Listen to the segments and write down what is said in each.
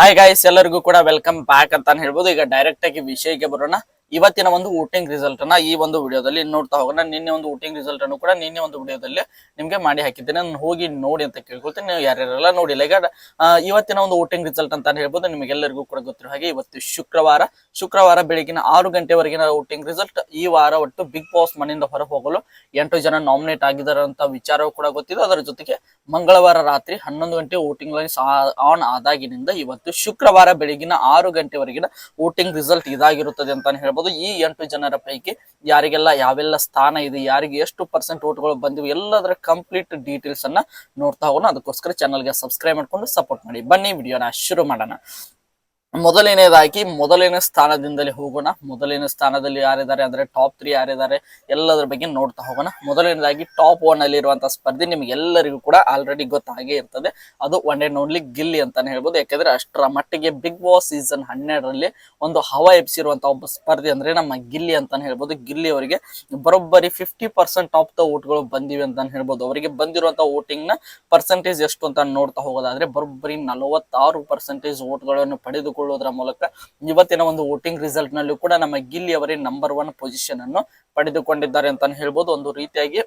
Hi guys ಎಲ್ಲರಿಗೂ ಕೂಡ welcome back ಅಂತಾನೆ ಹೇಳ್ಬೋದು. ಈಗ ಡೈರೆಕ್ಟ್ ಆಗಿ ವಿಷಯಕ್ಕೆ ಬರೋಣ. ಇವತ್ತಿನ ಒಂದು ವೋಟಿಂಗ್ ರಿಸಲ್ಟ್ ಅನ್ನ ಈ ಒಂದು ವಿಡಿಯೋದಲ್ಲಿ ನೋಡ್ತಾ ಹೋಗೋಣ. ನಿನ್ನೆ ಒಂದು ವೋಟಿಂಗ್ ರಿಸಲ್ಟ್ ಅನ್ನು ಕೂಡ ನಿನ್ನೆ ಒಂದು ವಿಡಿಯೋದಲ್ಲಿ ನಿಮ್ಗೆ ಮಾಡಿ ಹಾಕಿದ್ದೇನೆ. ನಾನು ಹೋಗಿ ನೋಡಿ ಅಂತ ಕೇಳ್ಕೊಳ್ತೀನಿ. ನೀವು ಯಾರ್ಯಾರೆಲ್ಲ ನೋಡಿಲ್ಲ. ಈಗ ಇವತ್ತಿನ ಒಂದು ವೋಟಿಂಗ್ ರಿಸಲ್ಟ್ ಅಂತ ಹೇಳ್ಬೋದು. ನಿಮಗೆಲ್ಲರಿಗೂ ಕೂಡ ಗೊತ್ತಿರೋ ಹಾಗೆ ಇವತ್ತು ಶುಕ್ರವಾರ ಶುಕ್ರವಾರ ಬೆಳಗಿನ ಆರು ಗಂಟೆವರೆಗಿನ ವೋಟಿಂಗ್ ರಿಸಲ್ಟ್ ಈ ವಾರ ಒಟ್ಟು ಬಿಗ್ ಬಾಸ್ ಮನೆಯಿಂದ ಹೊರ ಹೋಗಲು ಎಂಟು ಜನ ನಾಮಿನೇಟ್ ಆಗಿದ್ದಾರೆ ಅಂತ ವಿಚಾರವೂ ಕೂಡ ಗೊತ್ತಿದೆ. ಅದರ ಜೊತೆಗೆ ಮಂಗಳವಾರ ರಾತ್ರಿ ಹನ್ನೊಂದು ಗಂಟೆ ವೋಟಿಂಗ್ ಲೈನ್ಸ್ ಆನ್ ಆದಾಗಿನಿಂದ ಇವತ್ತು ಶುಕ್ರವಾರ ಬೆಳಗಿನ ಆರು ಗಂಟೆವರೆಗಿನ ವೋಟಿಂಗ್ ರಿಸಲ್ಟ್ ಇದಾಗಿರುತ್ತದೆ ಅಂತಾನೆ ಹೇಳ್ಬೋದು. ಈ ಎಂಟು ಜನರ ಪೈಕಿ ಯಾರಿಗೆಲ್ಲ ಯಾವೆಲ್ಲ ಸ್ಥಾನ ಇದೆ, ಯಾರಿಗೆ ಎಷ್ಟು ಪರ್ಸೆಂಟ್ ಓಟ್ಗಳು ಬಂದಿವೆ, ಎಲ್ಲದರ ಕಂಪ್ಲೀಟ್ ಡೀಟೇಲ್ಸ್ ಅನ್ನ ನೋಡ್ತಾ ಹೋಗೋಣ. ಅದಕ್ಕೋಸ್ಕರ ಚಾನಲ್ಗೆ ಸಬ್ಸ್ಕ್ರೈಬ್ ಮಾಡ್ಕೊಂಡು ಸಪೋರ್ಟ್ ಮಾಡಿ. ಬನ್ನಿ ವಿಡಿಯೋನ ಶುರು ಮಾಡೋಣ. ಮೊದಲನೇದಾಗಿ ಮೊದಲನೇ ಸ್ಥಾನದಿಂದಲೇ ಹೋಗೋಣ. ಮೊದಲನೇ ಸ್ಥಾನದಲ್ಲಿ ಯಾರಿದ್ದಾರೆ ಅಂದ್ರೆ ಟಾಪ್ ತ್ರೀ ಯಾರಿದ್ದಾರೆ ಎಲ್ಲದರ ಬಗ್ಗೆ ನೋಡ್ತಾ ಹೋಗೋಣ. ಮೊದಲನೇದಾಗಿ ಟಾಪ್ ಒನ್ ಅಲ್ಲಿ ಇರುವಂತಹ ಸ್ಪರ್ಧೆ ನಿಮ್ಗೆ ಎಲ್ಲರಿಗೂ ಕೂಡ ಆಲ್ರೆಡಿ ಗೊತ್ತಾಗೆ ಇರ್ತದೆ. ಅದು ಒನ್ ಅಂಡ್ ಓನ್ಲಿ ಗಿಲ್ಲಿ ಅಂತಾನೆ ಹೇಳ್ಬೋದು. ಯಾಕಂದ್ರೆ ಅಷ್ಟರ ಮಟ್ಟಿಗೆ ಬಿಗ್ ಬಾಸ್ ಸೀಸನ್ ಹನ್ನೆರಡರಲ್ಲಿ ಒಂದು ಹವಾ ಎಬ್ಸಿರುವಂತಹ ಒಬ್ಬ ಸ್ಪರ್ಧೆ ಅಂದ್ರೆ ನಮ್ಮ ಗಿಲ್ಲಿ ಅಂತಾನೆ ಹೇಳ್ಬೋದು. ಗಿಲ್ಲಿ ಅವರಿಗೆ ಬರೋಬ್ಬರಿ ಫಿಫ್ಟಿ ಪರ್ಸೆಂಟ್ ಆಫ್ ದ ಓಟ್ಗಳು ಬಂದಿವೆ ಅಂತಾನೆ ಹೇಳ್ಬೋದು. ಅವರಿಗೆ ಬಂದಿರುವಂತಹ ವೋಟಿಂಗ್ನ ಪರ್ಸೆಂಟೇಜ್ ಎಷ್ಟು ಅಂತ ನೋಡ್ತಾ ಹೋಗೋದಾದ್ರೆ ಬರೋಬ್ಬರಿ ನಲವತ್ತಾರು ಪರ್ಸೆಂಟೇಜ್ ಓಟ್ಗಳನ್ನು ಪಡೆದುಕೊಳ್ಳುವುದರ ಮೂಲಕ ಇವತ್ತಿನ ಒಂದು ವೋಟಿಂಗ್ ರಿಸಲ್ಟ್ ನಲ್ಲೂ ಕೂಡ ನಮ್ಮ ಗಿಲ್ಲಿ ಅವರೇ ನಂಬರ್ ಒನ್ ಪೊಸಿಷನ್ ಅನ್ನು ಪಡೆದುಕೊಂಡಿದ್ದಾರೆ ಅಂತಾನೆ ಹೇಳ್ಬೋದು. ಒಂದು ರೀತಿಯಾಗಿ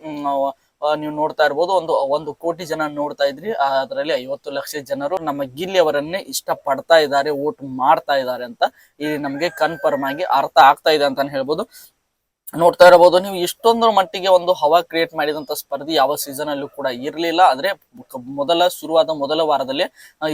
ನೀವು ನೋಡ್ತಾ ಇರ್ಬೋದು, ಒಂದು ಒಂದು ಕೋಟಿ ಜನ ನೋಡ್ತಾ ಇದ್ರಿ. ಅದರಲ್ಲಿ ಐವತ್ತು ಲಕ್ಷ ಜನರು ನಮ್ಮ ಗಿಲ್ಲಿ ಅವರನ್ನೇ ಇಷ್ಟ ಪಡ್ತಾ ಇದ್ದಾರೆ, ವೋಟ್ ಮಾಡ್ತಾ ಇದ್ದಾರೆ ಅಂತ ಇಲ್ಲಿ ನಮ್ಗೆ ಕನ್ಫರ್ಮ್ ಆಗಿ ಅರ್ಥ ಆಗ್ತಾ ಇದೆ ಅಂತಾನೆ ಹೇಳ್ಬೋದು. ನೋಡ್ತಾ ಇರಬಹುದು. ನೀವು ಇಷ್ಟೊಂದ್ರ ಮಟ್ಟಿಗೆ ಒಂದು ಹವಾ ಕ್ರಿಯೇಟ್ ಮಾಡಿದಂತ ಸ್ಪರ್ಧಿ ಯಾವ ಸೀಸನ್ ಅಲ್ಲೂ ಕೂಡ ಇರಲಿಲ್ಲ. ಆದ್ರೆ ಮೊದಲ ಶುರುವಾದ ಮೊದಲ ವಾರದಲ್ಲಿ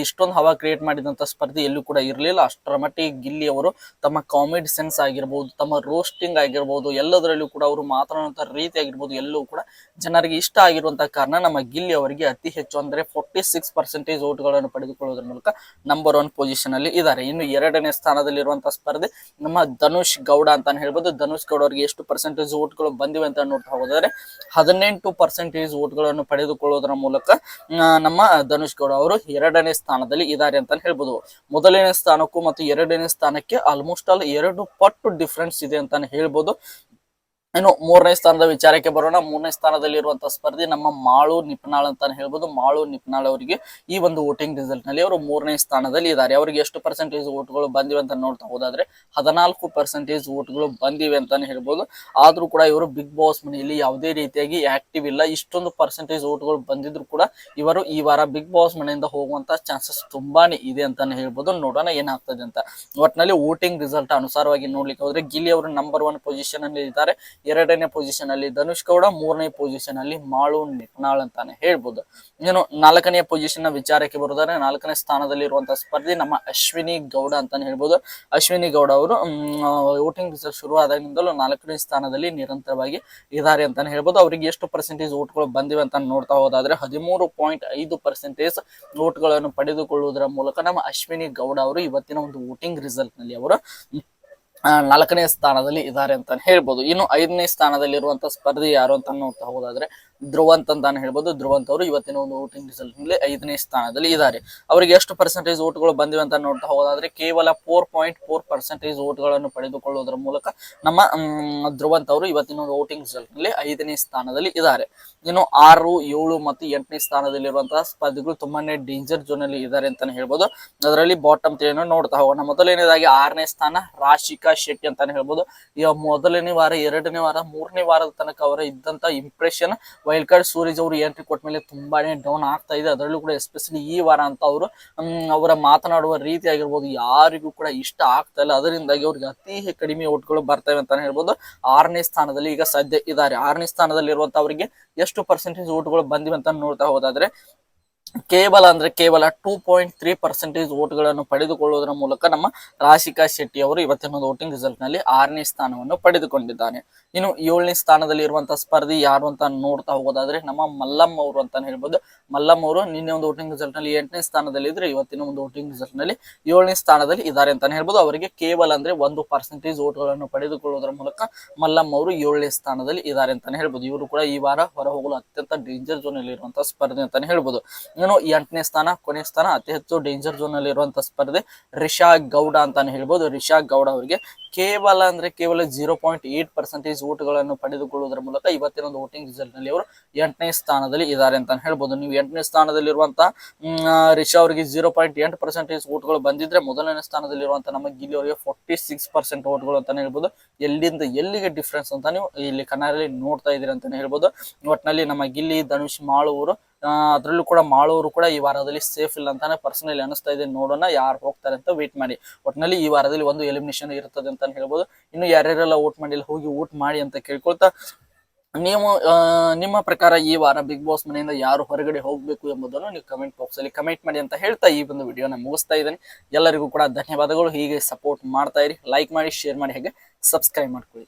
ಇಷ್ಟೊಂದು ಹವಾ ಕ್ರಿಯೇಟ್ ಮಾಡಿದಂತ ಸ್ಪರ್ಧಿ ಎಲ್ಲೂ ಕೂಡ ಇರಲಿಲ್ಲ. ಅಷ್ಟರ ಮಟ್ಟಿಗೆ ಗಿಲ್ಲಿ ಅವರು ತಮ್ಮ ಕಾಮಿಡಿ ಸೆನ್ಸ್ ಆಗಿರ್ಬೋದು, ತಮ್ಮ ರೋಸ್ಟಿಂಗ್ ಆಗಿರ್ಬೋದು, ಎಲ್ಲದರಲ್ಲೂ ಕೂಡ ಅವರು ಮಾತನಾಡುವಂತ ರೀತಿ ಆಗಿರ್ಬೋದು ಎಲ್ಲವೂ ಕೂಡ ಜನರಿಗೆ ಇಷ್ಟ ಆಗಿರುವಂತಹ ಕಾರಣ ನಮ್ಮ ಗಿಲ್ಲಿ ಅವರಿಗೆ ಅತಿ ಹೆಚ್ಚು ಅಂದ್ರೆ ಫೋರ್ಟಿ ಸಿಕ್ಸ್ ಪರ್ಸೆಂಟೇಜ್ ಓಟ್ಗಳನ್ನು ಪಡೆದುಕೊಳ್ಳುವುದರ ಮೂಲಕ ನಂಬರ್ ಒನ್ ಪೊಸಿಷನ್ ಅಲ್ಲಿ ಇದ್ದಾರೆ. ಇನ್ನು ಎರಡನೇ ಸ್ಥಾನದಲ್ಲಿರುವಂತಹ ಸ್ಪರ್ಧೆ ನಮ್ಮ ಧನುಷ್ ಗೌಡ ಅಂತಾನೆ ಹೇಳ್ಬೋದು. ಧನುಷ್ ಗೌಡ ಅವರಿಗೆ ಎಷ್ಟು ಪರ್ಸೆಂಟೇಜ್ ಓಟ್ಗಳು ಬಂದಿವೆ ಅಂತ ನೋಡ್ತಾ ಹೋಗೋದಾದ್ರೆ, ಹದಿನೆಂಟು ಪರ್ಸೆಂಟೇಜ್ ಓಟ್ಗಳನ್ನು ಪಡೆದುಕೊಳ್ಳುವುದರ ಮೂಲಕ ನಮ್ಮ ಧನುಷ್ ಗೌಡ ಅವರು ಎರಡನೇ ಸ್ಥಾನದಲ್ಲಿ ಇದ್ದಾರೆ ಅಂತಾನೆ ಹೇಳ್ಬೋದು. ಮೊದಲನೇ ಸ್ಥಾನಕ್ಕೂ ಮತ್ತು ಎರಡನೇ ಸ್ಥಾನಕ್ಕೆ ಆಲ್ಮೋಸ್ಟ್ ಆಲ್ ಎರಡು ಪಟ್ಟು ಡಿಫ್ರೆನ್ಸ್ ಇದೆ ಅಂತಾನೆ ಹೇಳ್ಬೋದು. ಇನ್ನು ಮೂರನೇ ಸ್ಥಾನದ ವಿಚಾರಕ್ಕೆ ಬರೋಣ. ಮೂರನೇ ಸ್ಥಾನದಲ್ಲಿ ಇರುವಂತಹ ಸ್ಪರ್ಧಿ ನಮ್ಮ ಮಾಳು ನಿಪ್ನಾಳ್ ಅಂತಾನೆ ಹೇಳ್ಬೋದು. ಮಾಳು ನಿಪ್ನಾಳ್ ಅವರಿಗೆ ಈ ಒಂದು ವೋಟಿಂಗ್ ರಿಸಲ್ಟ್ನಲ್ಲಿ ಅವರು ಮೂರನೇ ಸ್ಥಾನದಲ್ಲಿ ಇದ್ದಾರೆ. ಅವರಿಗೆ ಎಷ್ಟು ಪರ್ಸೆಂಟೇಜ್ ಓಟ್ಗಳು ಬಂದಿವೆ ಅಂತ ನೋಡ್ತಾ ಹೋದಾದ್ರೆ ಹದಿನಾಲ್ಕು ಪರ್ಸೆಂಟೇಜ್ ಓಟ್ಗಳು ಬಂದಿವೆ ಅಂತಾನೆ ಹೇಳ್ಬೋದು. ಆದ್ರೂ ಕೂಡ ಇವರು ಬಿಗ್ ಬಾಸ್ ಮನೆಯಲ್ಲಿ ಯಾವುದೇ ರೀತಿಯಾಗಿ ಆಕ್ಟಿವ್ ಇಲ್ಲ. ಇಷ್ಟೊಂದು ಪರ್ಸೆಂಟೇಜ್ ಓಟ್ಗಳು ಬಂದಿದ್ರು ಕೂಡ ಇವರು ಈ ವಾರ ಬಿಗ್ ಬಾಸ್ ಮನೆಯಿಂದ ಹೋಗುವಂತ ಚಾನ್ಸಸ್ ತುಂಬಾನೇ ಇದೆ ಅಂತಾನೆ ಹೇಳ್ಬೋದು. ನೋಡೋಣ ಏನಾಗ್ತದೆ ಅಂತ. ಒಟ್ಟಿನಲ್ಲಿ ವೋಟಿಂಗ್ ರಿಸಲ್ಟ್ ಅನುಸಾರವಾಗಿ ನೋಡ್ಲಿಕ್ಕೆ ಹೋದ್ರೆ ಗಿಲಿ ಅವರು ನಂಬರ್ ಒನ್ ಪೊಸಿಷನ್ ಅಲ್ಲಿ ಇದ್ದಾರೆ ಎರಡನೇ ಪೊಸಿಷನ್ ಅಲ್ಲಿ ಧನುಷ್ ಗೌಡ, ಮೂರನೇ ಪೊಸಿಷನ್ ಅಲ್ಲಿ ಮಾಳು ನಿಟ್ನಾಳ್ ಅಂತಾನೆ ಹೇಳ್ಬೋದು. ಇನ್ನು ನಾಲ್ಕನೇ ಪೊಸಿಷನ್ನ ವಿಚಾರಕ್ಕೆ ಬರೋದಾದ್ರೆ ನಾಲ್ಕನೇ ಸ್ಥಾನದಲ್ಲಿ ಇರುವಂತಹ ಸ್ಪರ್ಧಿ ನಮ್ಮ ಅಶ್ವಿನಿ ಗೌಡ ಅಂತಾನೆ ಹೇಳ್ಬೋದು. ಅಶ್ವಿನಿ ಗೌಡ ಅವರು ವೋಟಿಂಗ್ ರಿಸಲ್ಟ್ ಶುರು ಆದಾಗಿನಿಂದಲೂ ನಾಲ್ಕನೇ ಸ್ಥಾನದಲ್ಲಿ ನಿರಂತರವಾಗಿ ಇದ್ದಾರೆ ಅಂತಾನೆ ಹೇಳ್ಬೋದು. ಅವರಿಗೆ ಎಷ್ಟು ಪರ್ಸೆಂಟೇಜ್ ಓಟ್ಗಳು ಬಂದಿವೆ ಅಂತ ನೋಡ್ತಾ ಹೋದಾದ್ರೆ ಹದಿಮೂರು ಪಾಯಿಂಟ್ ಐದು ಪರ್ಸೆಂಟೇಜ್ ಓಟ್ಗಳನ್ನು ಪಡೆದುಕೊಳ್ಳುವುದರ ಮೂಲಕ ನಮ್ಮ ಅಶ್ವಿನಿ ಗೌಡ ಅವರು ಇವತ್ತಿನ ಒಂದು ವೋಟಿಂಗ್ ರಿಸಲ್ಟ್ನಲ್ಲಿ ಅವರು ನಾಲ್ಕನೇ ಸ್ಥಾನದಲ್ಲಿ ಇದ್ದಾರೆ ಅಂತ ಹೇಳ್ಬೋದು. ಇನ್ನು ಐದನೇ ಸ್ಥಾನದಲ್ಲಿ ಇರುವಂತ ಸ್ಪರ್ಧೆ ಯಾರು ಅಂತ ನೋಡ್ತಾ ಹೋದಾದ್ರೆ ಧ್ರುವಂತ್ ಅಂತಾನೆ ಹೇಳ್ಬೋದು. ಧ್ರುವಂತ್ ಅವರು ಇವತ್ತಿನ ಒಂದು ವೋಟಿಂಗ್ ರಿಸಲ್ಟ್ನಲ್ಲಿ ಐದನೇ ಸ್ಥಾನದಲ್ಲಿ ಇದ್ದಾರೆ. ಅವರಿಗೆ ಎಷ್ಟು ಪರ್ಸೆಂಟೇಜ್ ಓಟ್ಗಳು ಬಂದಿವೆ ಅಂತ ನೋಡ್ತಾ ಹೋದಾದ್ರೆ ಕೇವಲ ಫೋರ್ ಪಾಯಿಂಟ್ ಫೋರ್ ಪರ್ಸೆಂಟೇಜ್ ಓಟ್ಗಳನ್ನು ಪಡೆದುಕೊಳ್ಳುವುದರ ಮೂಲಕ ನಮ್ಮ ಧ್ರುವಂತ್ ಅವರು ಇವತ್ತಿನ ಒಂದು ವೋಟಿಂಗ್ ರಿಸಲ್ಟ್ನಲ್ಲಿ ಐದನೇ ಸ್ಥಾನದಲ್ಲಿ ಇದ್ದಾರೆ. ಇನ್ನು ಆರು, ಏಳು ಮತ್ತು ಎಂಟನೇ ಸ್ಥಾನದಲ್ಲಿರುವಂತಹ ಸ್ಪರ್ಧಿಗಳು ತುಂಬಾನೇ ಡೇಂಜರ್ ಜೋನ್ ಅಲ್ಲಿ ಇದ್ದಾರೆ ಅಂತಾನೆ ಹೇಳ್ಬೋದು. ಅದರಲ್ಲಿ ಬಾಟಮ್ ತ್ರೀಯನ್ನು ನೋಡ್ತಾ ಹೋಗೋಣ. ಮೊದಲನೇದಾಗಿ ಆರನೇ ಸ್ಥಾನ ರಾಶಿಕಾ ಶೆಟ್ಟಿ ಅಂತಾನೆ ಹೇಳ್ಬೋದು. ಈಗ ಮೊದಲನೇ ವಾರ, ಎರಡನೇ ವಾರ, ಮೂರನೇ ವಾರದ ತನಕ ಅವರ ಇದ್ದಂತ ಇಂಪ್ರೆಷನ್ ವೈಲ್ಡ್ ಕಾರ್ಡ್ ಸೂರಜ್ ಅವರು ಎಂಟ್ರಿ ಕೊಟ್ಟ ಮೇಲೆ ತುಂಬಾನೇ ಡೌನ್ ಆಗ್ತಾ ಇದೆ. ಅದರಲ್ಲೂ ಕೂಡ ಎಸ್ಪೆಷಲಿ ಈ ವಾರ ಅಂತ ಅವರು ಅವರ ಮಾತನಾಡುವ ರೀತಿ ಆಗಿರ್ಬೋದು ಯಾರಿಗೂ ಕೂಡ ಇಷ್ಟ ಆಗ್ತಾ ಇಲ್ಲ. ಅದರಿಂದಾಗಿ ಅವ್ರಿಗೆ ಅತಿ ಕಡಿಮೆ ಓಟ್ಗಳು ಬರ್ತವೆ ಅಂತಾನೆ ಹೇಳ್ಬೋದು. ಆರನೇ ಸ್ಥಾನದಲ್ಲಿ ಈಗ ಸದ್ಯ ಇದ್ದಾರೆ. ಆರನೇ ಸ್ಥಾನದಲ್ಲಿ ಇರುವಂತವರಿಗೆ ಎಷ್ಟು ಪರ್ಸೆಂಟೇಜ್ ಓಟ್ಗಳು ಬಂದಿವೆ ಅಂತ ನೋಡ್ತಾ ಹೋದಾದ್ರೆ, ಕೇವಲ ಅಂದ್ರೆ ಕೇವಲ ಟೂ ಪಾಯಿಂಟ್ ತ್ರೀ ಪರ್ಸೆಂಟೇಜ್ ಓಟ್ಗಳನ್ನು ಪಡೆದುಕೊಳ್ಳುವುದರ ಮೂಲಕ ನಮ್ಮ ರಾಶಿಕಾ ಶೆಟ್ಟಿ ಅವರು ಇವತ್ತಿನ ಒಂದು ವೋಟಿಂಗ್ ರಿಸಲ್ಟ್ನಲ್ಲಿ ಆರನೇ ಸ್ಥಾನವನ್ನು ಪಡೆದುಕೊಂಡಿದ್ದಾನೆ ಇನ್ನು ಏಳನೇ ಸ್ಥಾನದಲ್ಲಿ ಇರುವಂತಹ ಸ್ಪರ್ಧಿ ಯಾರು ಅಂತ ನೋಡ್ತಾ ಹೋಗೋದಾದ್ರೆ ನಮ್ಮ ಮಲ್ಲಮ್ಮ ಅವರು ಅಂತಾನೆ ಹೇಳ್ಬೋದು. ಮಲ್ಲಮ್ಮ ಅವರು ನಿನ್ನೆ ಒಂದು ವೋಟಿಂಗ್ ರಿಸಲ್ಟ್ನಲ್ಲಿ ಎಂಟನೇ ಸ್ಥಾನದಲ್ಲಿ ಇದ್ರೆ ಇವತ್ತಿನ ಒಂದು ವೋಟಿಂಗ್ ರಿಸಲ್ಟ್ನಲ್ಲಿ ಏಳನೇ ಸ್ಥಾನದಲ್ಲಿ ಇದ್ದಾರೆ ಅಂತಾನೆ ಹೇಳ್ಬೋದು. ಅವರಿಗೆ ಕೇವಲ ಅಂದ್ರೆ ಒಂದು ಪರ್ಸೆಂಟೇಜ್ ಓಟ್ಗಳನ್ನು ಪಡೆದುಕೊಳ್ಳುವುದರ ಮೂಲಕ ಮಲ್ಲಮ್ಮ ಅವರು ಏಳನೇ ಸ್ಥಾನದಲ್ಲಿ ಇದ್ದಾರೆ ಅಂತಾನೆ ಹೇಳ್ಬೋದು. ಇವರು ಕೂಡ ಈ ವಾರ ಹೊರ ಹೋಗಲು ಅತ್ಯಂತ ಡೇಂಜರ್ ಝೋನ್ ಅಲ್ಲಿ ಇರುವಂತಹ ಸ್ಪರ್ಧೆ ಅಂತಾನೆ ಹೇಳ್ಬೋದು. ಇನ್ನು ಎಂಟನೇ ಸ್ಥಾನ, ಕೊನೆ ಸ್ಥಾನ ಅತಿ ಹೆಚ್ಚು ಡೇಂಜರ್ ಝೋನ್ ಅಲ್ಲಿ ಇರುವಂತಹ ಸ್ಪರ್ಧೆ ರಿಷಾ ಗೌಡ ಅಂತಾನೆ ಹೇಳ್ಬೋದು. ರಿಷಾ ಗೌಡ ಅವರಿಗೆ ಕೇವಲ ಅಂದ್ರೆ ಕೇವಲ ಜೀರೋ ಪಾಯಿಂಟ್ ಏಟ್ ಪರ್ಸೆಂಟೇಜ್ ಓಟ್ಗಳನ್ನು ಪಡೆದುಕೊಳ್ಳುವುದರ ಮೂಲಕ ಇವತ್ತಿನ ಒಂದು ವೋಟಿಂಗ್ ರಿಸಲ್ಟ್ನಲ್ಲಿ ಅವರು ಎಂಟನೇ ಸ್ಥಾನದಲ್ಲಿ ಇದ್ದಾರೆ ಅಂತ ಹೇಳ್ಬೋದು. ನೀವು ಎಂಟನೇ ಸ್ಥಾನದಲ್ಲಿ ಇರುವಂತಹ ರಿಷಾ ಅವರಿಗೆ ಜೀರೋ ಪಾಯಿಂಟ್ ಎಂಟ್ ಪರ್ಸೆಂಟೇಜ್ ಓಟ್ಗಳು ಬಂದಿದ್ರೆ ಮೊದಲನೇ ಸ್ಥಾನದಲ್ಲಿರುವಂತಹ ನಮ್ಮ ಗಿಲ್ಲಿ ಅವರಿಗೆ ಫೋರ್ಟಿ ಸಿಕ್ಸ್ ಪರ್ಸೆಂಟ್ ಓಟ್ಗಳು ಅಂತಾನೆ ಹೇಳ್ಬೋದು. ಎಲ್ಲಿಂದ ಎಲ್ಲಿಗೆ ಡಿಫ್ರೆನ್ಸ್ ಅಂತ ನೀವು ಇಲ್ಲಿ ಕನ್ನಡದಲ್ಲಿ ನೋಡ್ತಾ ಇದ್ದೀರಿ ಅಂತಾನೆ ಹೇಳ್ಬೋದು. ಒಟ್ಟಿನಲ್ಲಿ ನಮ್ಮ ಗಿಲ್ಲಿ ಧನುಷ್ ಮಾಳುವರು ಅದರಲ್ಲೂ ಕೂಡ ಮಾಳೂರು ಕೂಡ ಈ ವಾರದಲ್ಲಿ ಸೇಫ್ ಇಲ್ಲ ಅಂತಾನೆ ಪರ್ಸನಲಿ ಅನಿಸ್ತಾ ಇದೆ. ನೋಡೋಣ ಯಾರು ಹೋಗ್ತಾರೆ ಅಂತ ವೇಟ್ ಮಾಡಿ. ಒಟ್ಟಿನಲ್ಲಿ ಈ ವಾರದಲ್ಲಿ ಒಂದು ಎಲಿಮಿನೇಷನ್ ಇರ್ತದೆ ಅಂತ ಹೇಳ್ಬೋದು. ಇನ್ನು ಯಾರ್ಯಾರೆಲ್ಲ ವೋಟ್ ಮಾಡಿಲ್ಲ ಹೋಗಿ ವೋಟ್ ಮಾಡಿ ಅಂತ ಕೇಳ್ಕೊಳ್ತಾ ನೀವು ನಿಮ್ಮ ಪ್ರಕಾರ ಈ ವಾರ ಬಿಗ್ ಬಾಸ್ ಮನೆಯಿಂದ ಯಾರು ಹೊರಗಡೆ ಹೋಗಬೇಕು ಎಂಬುದನ್ನು ನೀವು ಕಮೆಂಟ್ ಬಾಕ್ಸ್ ಅಲ್ಲಿ ಕಮೆಂಟ್ ಮಾಡಿ ಅಂತ ಹೇಳ್ತಾ ಈ ಒಂದು ವಿಡಿಯೋನ ಮುಗಿಸ್ತಾ ಇದ್ದೇನೆ. ಎಲ್ಲರಿಗೂ ಕೂಡ ಧನ್ಯವಾದಗಳು. ಹೀಗೆ ಸಪೋರ್ಟ್ ಮಾಡ್ತಾ ಇರಿ. ಲೈಕ್ ಮಾಡಿ ಶೇರ್ ಮಾಡಿ, ಹಾಗೆ ಸಬ್ಸ್ಕ್ರೈಬ್ ಮಾಡ್ಕೊಳ್ಳಿ.